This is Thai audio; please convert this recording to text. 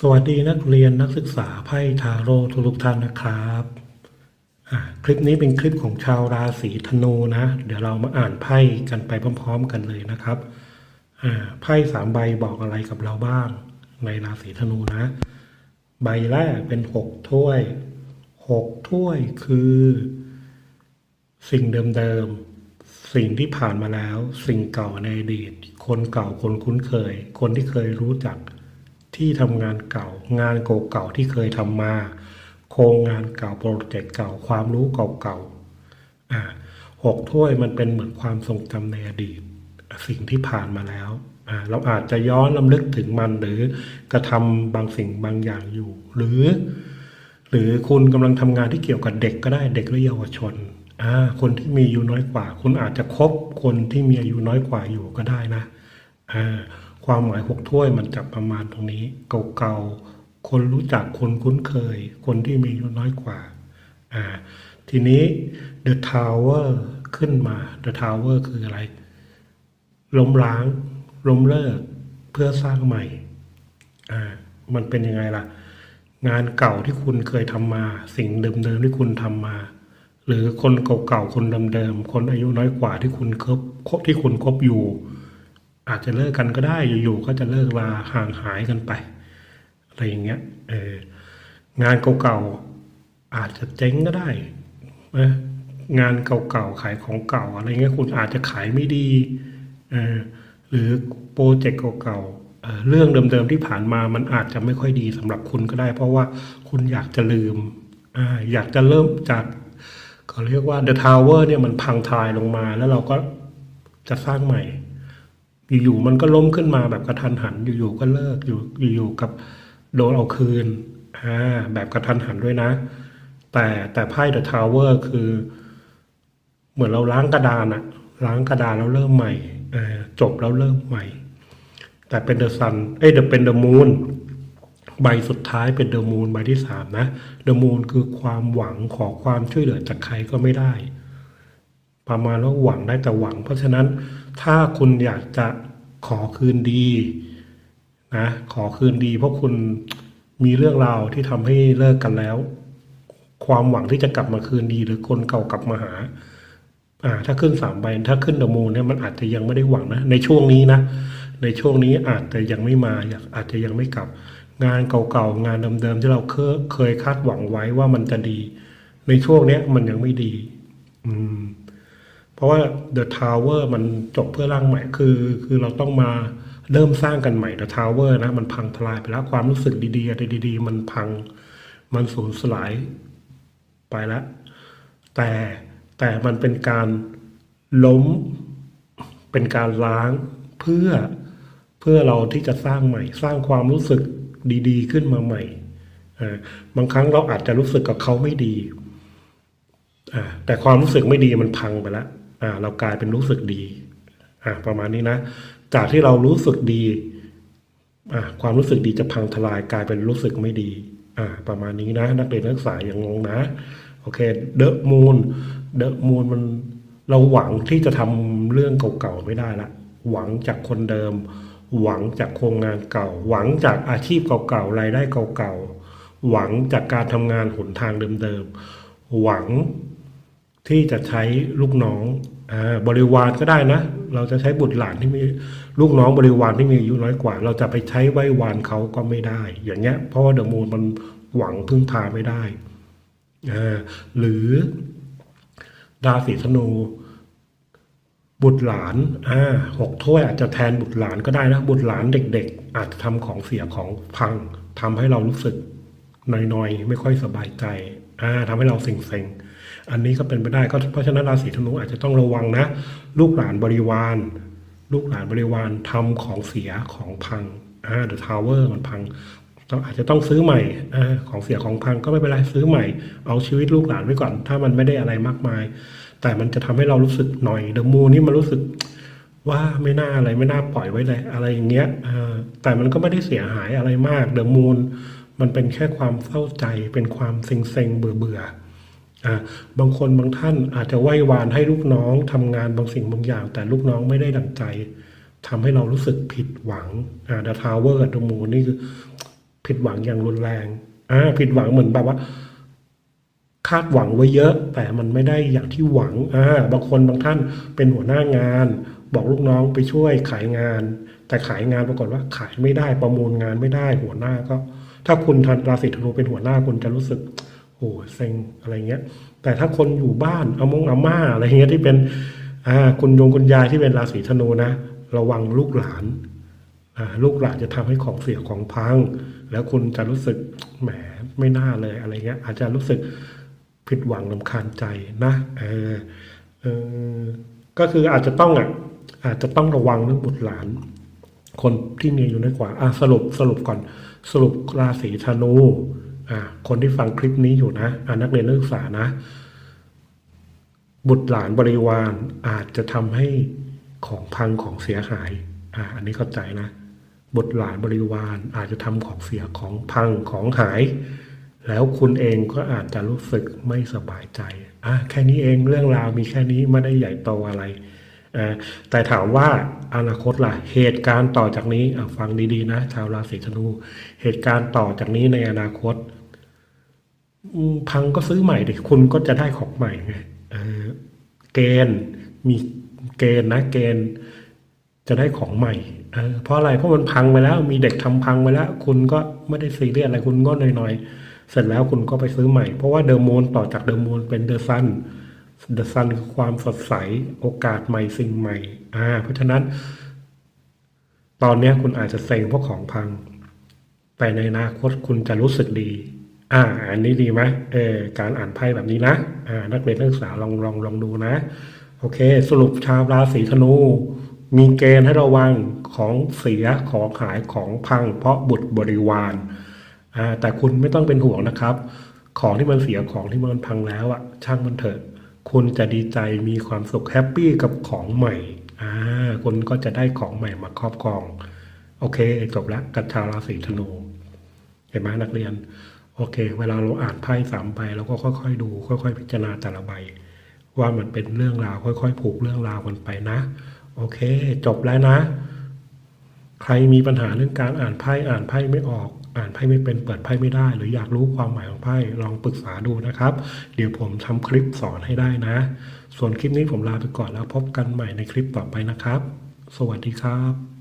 สวัสดีนักเรียนนักศึกษาไพ่ทาโร่ทุกท่านนะครับคลิปนี้เป็นคลิปของชาวราศีธนูนะ เดี๋ยวเรามาอ่านไพ่กันไปพร้อม ๆ กันเลยนะครับไพ่สามใบบอกอะไรกับเราบ้าง ในราศีธนูนะ ใบแรกเป็นหกถ้วยหกถ้วยคือ สิ่งเดิมๆสิ่งที่ผ่านมาแล้ว สิ่งเก่าในอดีต คนเก่าคนคุ้นเคย คนที่เคยรู้จัก ที่ทำงานเก่า งานเก่าๆที่เคยทำมา โครงงานเก่าโปรเจกต์เก่าความรู้เก่าๆอ่าหกถ้วยมันเป็นเหมือนความทรงจำในอดีต สิ่งที่ผ่านมาแล้วอ่าเราอาจจะย้อนลำลึกถึงมันหรือกระทำบางสิ่งบางอย่างอยู่ หรือ หรือคุณกำลังทำงานที่เกี่ยวกับเด็กก็ได้เด็กหรือเยาวชนอ่าคนที่มีอายุน้อยกว่า คุณอาจจะคบคนที่มีอายุน้อยกว่าอยู่ก็ได้นะอ่า ความหมายหกถ้วยมันจะประมาณตรงนี้ เก่าๆ คนรู้จักคนคุ้นเคย คนที่มีอายุน้อยกว่าอ่า ทีนี้ The Tower ขึ้นมา The Tower คืออะไร ล้มล้าง ล้มเลิก เพื่อสร้างใหม่ อ่า มันเป็นยังไงล่ะ งานเก่าที่คุณเคยทำมา สิ่งเดิมๆที่คุณทำมา หรือคนเก่าๆ คนเดิมๆ คนอายุน้อยกว่าที่คุณคบคบที่คุณคบอยู่ อาจจะเลิกกันก็ได้อยู่ๆก็จะเลิกลาห่างหายกันไป อะไรอย่างเงี้ยเอองานเก่าๆอาจจะเจ๊งก็ได้นะงานเก่าๆขายของเก่า อะไรเงี้ยคุณอาจจะขายไม่ดีเออหรือโปรเจกต์เก่าๆเเรื่องเดิมๆที่ผ่านมามันอาจจะไม่ค่อยดีสำหรับคุณก็ได้ เพราะว่าคุณอยากจะลืมออยากจะเริ่มจากเขาเรียกว่า The Tower เนี่ยมันพังทลายลงมาแล้วเราก็จะสร้างใหม่ อยู่ๆมันก็ล้มขึ้นมาแบบกระทันหัน อยู่ๆก็เลิกอยู่อยู่ๆกับโดนเอาคืนอ่าแบบกระทันหันด้วยนะ แต่แต่ไพ่ The Tower คือ เหมือนเราล้างกระดานอะล้างกระดานแล้วเริ่มใหม่จบแล้วเริ่มใหม่ แต่เป็นเดอะซันเอ้ยเดอะเป็นเดอะมูนใบสุดท้ายเป็นเดอะมูนใบที่สามนะเดอะมูนคือความหวังขอความช่วยเหลือจากใครก็ไม่ได้ ประมาณว่าหวังได้แต่หวัง เพราะฉะนั้นถ้าคุณอยากจะขอคืนดีนะขอคืนดี เพราะคุณมีเรื่องราวที่ทำให้เลิกกันแล้ว ความหวังที่จะกลับมาคืนดีหรือคนเก่ากลับมาหาอ่าถ้าขึ้นสามใบถ้าขึ้นเดอะมูนเนี่ยมันอาจจะยังไม่ได้หวังนะในช่วงนี้นะในช่วงนี้อาจจะยังไม่มาอยากอาจจะยังไม่กลับ งานเก่าๆงานเดิมๆที่เราเคยเคยคาดหวังไว้ว่ามันจะดี ในช่วงเนี้ยมันยังไม่ดี อืม เพราะว่า The Tower มันจบเพื่อร่างใหม่คือ คือเราต้องมาเริ่มสร้างกันใหม่ The Tower นะ มันพังทลายไปแล้วความรู้สึกดีๆอะไรดี ๆ มันพังมันสูญสลายไปแล้ว แต่แต่มันเป็นการล้มเป็นการล้างเพื่อเพื่อเราที่จะสร้างใหม่ สร้างความรู้สึกดีๆ ขึ้นมาใหม่บางครั้งเราอาจจะรู้สึกกับเขาไม่ดีแต่ความรู้สึกไม่ดีมันพังไปแล้ว อ่าเรากลายเป็นรู้สึกดีอ่าประมาณนี้นะ จากที่เรารู้สึกดีอ่าความรู้สึกดีจะพังทลายกลายเป็นรู้สึกไม่ดีอ่าประมาณนี้นะ นักเรียนนักศึกษาอย่างงงนะโอเคเดอะมูนเดอะมูนมันเราหวังที่จะทำเรื่องเก่าๆไม่ได้ละหวังจากคนเดิม หวังจากโครงงานเก่า หวังจากอาชีพเก่าๆรายได้เก่าๆหวังจากการทำงานหนทางเดิมๆหวัง ที่จะใช้ลูกน้องอบริวารก็ได้นะ เราจะใช้บุตรหลานที่มีลูกน้องบริวารที่มีอายุน้อยกว่า เราจะไปใช้ไหว้วานเขาก็ไม่ได้ อย่างเงี้ย เพราะว่าเดอะมูนมันหวังพึ่งพาไม่ได้ หรือราศีธนูบุตรหลานอ่าหกถ้วยอาจจะแทนบุตรหลานก็ได้นะ บุตรหลานเด็ก ๆ อาจจะทำของเสียของพังทำให้เรารู้สึกน้อยๆ ไม่ค่อยสบายใจอ่าทำให้เราเซ็งๆ อันนี้ก็เป็นไปได้ก็เพราะฉะนั้นราศีธนูอาจจะต้องระวังนะ ลูกหลานบริวาร ลูกหลานบริวารทำของเสียของพังอ่าเดอะทาวเวอร์มันพังต้องอาจจะต้องซื้อใหม่อาของเสียของพังก็ไม่เป็นไรซื้อใหม่ เอาชีวิตลูกหลานไว้ก่อน ถ้ามันไม่ได้อะไรมากมาย แต่มันจะทำให้เรารู้สึกหน่อยเดอะมูนี่มันรู้สึกว่าไม่น่าอะไรไม่น่าปล่อยไว้เลยอะไรอย่างเงี้ยอ่าแต่มันก็ไม่ได้เสียหายอะไรมากเดอะมูนมันเป็นแค่ความเศร้าใจเป็นความเซ็งเซ็งๆเบื่อเบื่อๆ บางคนบางท่านอาจจะไหว้วานให้ลูกน้องทำงานบางสิ่งบางอย่าง แต่ลูกน้องไม่ได้ดั่งใจทำให้เรารู้สึกผิดหวังอ่าเดอะทาวเวอร์เดอะมูนนี่คือ ผิดหวังอย่างรุนแรงอ่าผิดหวังเหมือนแบบว่า คาดหวังไว้เยอะ แต่มันไม่ได้อย่างที่หวังอ่าบางคนบางท่านเป็นหัวหน้างาน บอกลูกน้องไปช่วยขายงาน แต่ขายงานปรากฏว่าขายไม่ได้ประมูลงานไม่ได้หัวหน้าก็ ถ้าคุณทันราศีธนูเป็นหัวหน้าคุณจะรู้สึก โอ้เซ็งอะไรเงี้ย แต่ถ้าคนอยู่บ้านอามงอาม่าอะไรเงี้ยที่เป็นอ่าคุณยงคุณยายที่เป็นราศีธนูนะ ระวังลูกหลานอ่าลูกหลานจะทำให้ของเสียของพัง แล้วคุณจะรู้สึกแหมไม่น่าเลยอะไรเงี้ย อาจจะรู้สึกผิดหวังลำคาญใจนะเออเออก็คืออาจจะต้องอะอาจจะต้องระวังเรื่องบุตรหลาน คนที่มีอยู่น้อยกว่าอะสรุปสรุปก่อนสรุปราศีธนู คนที่ฟังคลิปนี้อยู่นะนักเรียนนักศึกษานะ บุตรหลานบริวารอาจจะทำให้ของพังของเสียหายอ่าอันนี้เข้าใจนะบุตรหลานบริวารอาจจะทำของเสียของพังของหาย แล้วคุณเองก็อาจจะรู้สึกไม่สบายใจอะแค่นี้เองเรื่องราวมีแค่นี้ไม่ได้ใหญ่โตอะไร แต่ถามว่าอนาคตล่ะ เหตุการณ์ต่อจากนี้ฟังดีๆนะ ชาวราศีธนู เหตุการณ์ต่อจากนี้ในอนาคตพังก็ซื้อใหม่ดิคุณก็จะได้ของใหม่ไงเเกณฑ์มีเกณฑ์นะ เกณฑ์จะได้ของใหม่เเพราะอะไรเพราะมันพังไปแล้ว มีเด็กทำพังไปแล้ว คุณก็ไม่ได้ซีเรียสอะไรคุณก็หน่อยๆเสร็จแล้วคุณก็ไปซื้อใหม่ เพราะว่าเดอะมูนต่อจากเดอะมูนเป็นเดอะซัน เดอะซันคือความสดใสโอกาสใหม่สิ่งใหม่ อ่า เพราะฉะนั้น ตอนนี้คุณอาจจะเซ็งเพราะของพัง แต่ในอนาคตคุณจะรู้สึกดี อ่า อันนี้ดีไหมเออการอ่านไพ่แบบนี้นะอ่า นักเรียนนักศึกษาลองลองลองดูนะ โอเค สรุปชาวราศีธนู มีเกณฑ์ให้ระวังของเสียของขายของพัง เพราะบุตรบริวารอ่าแต่คุณไม่ต้องเป็นห่วงนะครับ ของที่มันเสียของที่มันพังแล้วอะช่างมันเถอะ คุณจะดีใจมีความสุขแฮปปี้กับของใหม่อ่าคุณก็จะได้ของใหม่มาครอบครอง โอเคจบล้วกับชาวราศีธนู เห็นไหมนักเรียน โอเค เวลาเราอ่านไพ่สามใบเราก็ค่อยๆดู ค่อย ๆ พิจารณาแต่ละใบ ว่ามันเป็นเรื่องราวค่อย ๆ ผูกเรื่องราวกันไปนะ โอเค จบแล้วนะ ใครมีปัญหาเรื่องการอ่านไพ่อ่านไพ่ไม่ออก อ่านไพ่ไม่เป็นเปิดไพ่ไม่ได้ หรืออยากรู้ความหมายของไพ่ลองปรึกษาดูนะครับ เดี๋ยวผมทำคลิปสอนให้ได้นะ ส่วนคลิปนี้ผมลาไปก่อนแล้วพบกันใหม่ในคลิปต่อไปนะครับ สวัสดีครับ